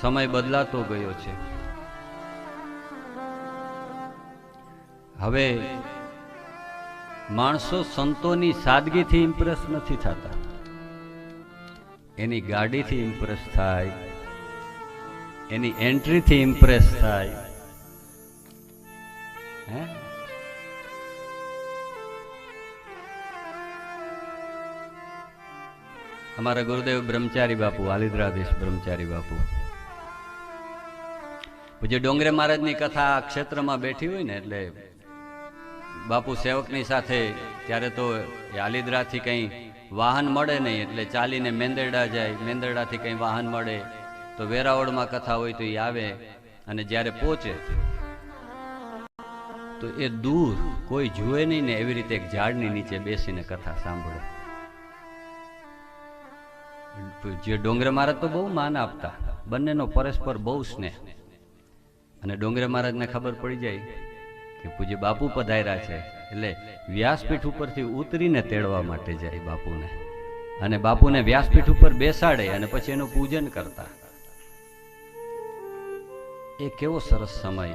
સમય બદલાતો ગયો છે. હવે માણસો સંતોની સાદગીથી ઇમ્પ્રેસ નથી થતા. એની ગાડીથી ઇમ્પ્રેસ થાય, એની એન્ટ્રીથી ઇમ્પ્રેસ થાય. હે? અમારા ગુરુદેવ બ્રહ્મચારી બાપુ, આલિદ્રાધીશ બ્રહ્મચારી બાપુ. પૂજ્ય ડોંગરે મહારાજની કથા આ ક્ષેત્રમાં બેઠી હોય ને એટલે બાપુ સેવકની સાથે ત્યારે તો એ આલિદ્રાથી કંઈ વાહન મળે નહીં, એટલે ચાલીને મેંદરડા જાય, મેંદરડાથી કંઈ વાહન મળે, તો વેરાવળમાં કથા હોય તો એ આવે અને જ્યારે પહોંચે, તો એ દૂર કોઈ જુએ નહીં ને એવી રીતે એક ઝાડની નીચે બેસીને કથા સાંભળે. જે ડોંગરે મહારાજ તો બહુ માન આપતા, બંનેનો પરસ્પર બહુ સ્નેહ. અને ડોંગરે મહારાજને ખબર પડી જાય કે પૂજ્ય બાપુ પધાર્યા છે. એટલે વ્યાસપીઠ ઉપરથી ઉતરીને તેડવા માટે જાય બાપુને. અને બાપુને વ્યાસપીઠ ઉપર બેસાડે અને પછી એનું પૂજન કરતા. એ કેવો સરસ સમય.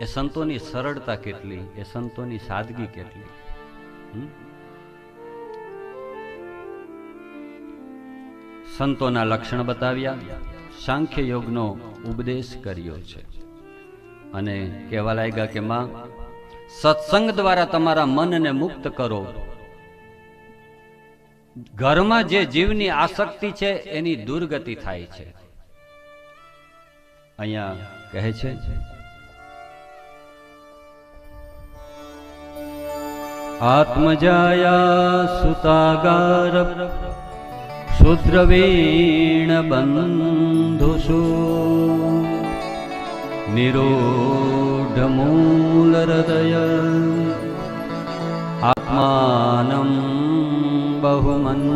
એ સંતોની સરળતા કેટલી, એ સંતોની સાદગી કેટલી. સંતોના લક્ષણ બતાવ્યા. સાંખ્ય યોગનો ઉપદેશ કર્યો છે. અને કહેવા લાગ્યા કે માં, સત્સંગ દ્વારા તમારા મનને મુક્ત કરો. ઘરમાં જે જીવની આસક્તિ છે, એની દુર્ગતિ થાય છે. અહીંયા કહે છે, આત્મજાયા સુતાગાર पुत्रवीणबन्धुषु निरोढमूलहृदय आत्मानं बहुमन्यते।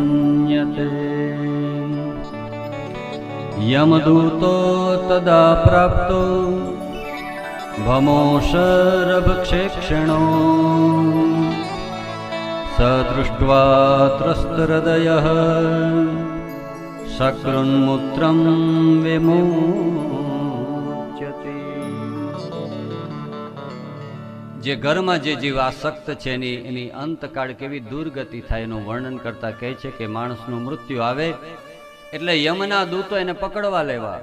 यमदूतो तदा प्राप्तो। भमोशरभक्षेक्षणो स दृष्ट्वा त्रस्तहृदयः સકૃન્મૂત્રમ વિમોચ્યતે જે ઘરમાં જે જીવ આસક્ત છે એની એની અંતકાળ કેવી દુર્ગતિ થાય એનું વર્ણન કરતા કહે છે કે માણસનું મૃત્યુ આવે એટલે યમના દૂતો એને પકડવા લેવા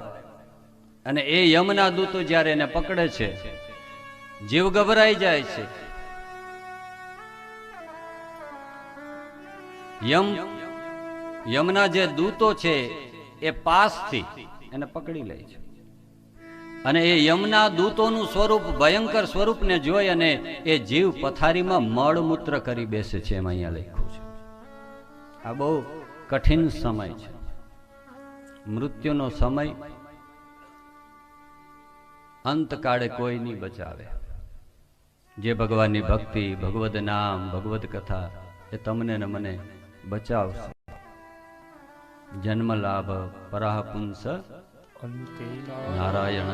અને એ યમના દૂતો જ્યારે એને પકડે છે જીવ ગભરાઈ જાય છે યમ. યમના જે દૂતો છે, એ પાસથી એને પકડી લે છે. અને એ યમના દૂતોનું સ્વરૂપ, ભયંકર સ્વરૂપને જોઈ અને એ જીવ પથારીમાં મળમૂત્ર કરી બેસે છે એમ અહીંયા લખ્યું છે. આ બહુ કઠિન સમય છે. મૃત્યુનો સમય અંતકાળે કોઈ નહીં બચાવે. જે ભગવાનની ભક્તિ, ભગવદ નામ, ભગવદ કથા, એ તમને ને મને બચાવશે. જન્મ લાભ પરાહપુંસ નારાયણ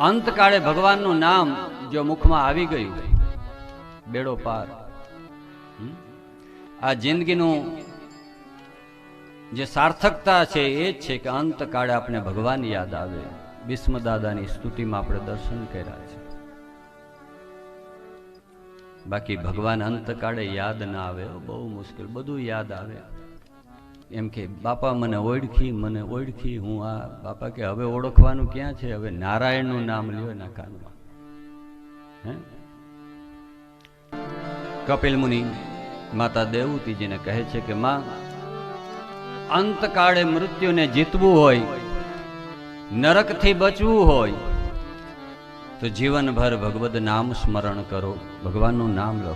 અંતકાળે ભગવાનનું નામ જો મુખમાં આવી ગયું બેડો પાર. આ જિંદગીનું જે સાર્થકતા છે એ જ છે કે અંતકાળે આપણે ભગવાન યાદ આવે. ભીષ્મ દાદાની સ્તુતિમાં આપણે દર્શન કર્યા છે. બાકી ભગવાન અંતકાળે યાદ ના આવે બહુ મુશ્કેલ, બધું યાદ આવે. એમ કે, બાપા મને ઓળખી મને ઓળખી, હું આ બાપા કે, હવે ઓળખવાનું ક્યાં છે? હવે નારાયણનું નામ લ્યો એના કાનમાં. હે? કપિલ મુનિ, માતા દેવતીજીને કહે છે કે, માં, અંતકાળે મૃત્યુને જીતવું હોય, નરકથી બચવું હોય તો જીવનભર ભગવદ નામ સ્મરણ કરો ભગવાનનું નામ લો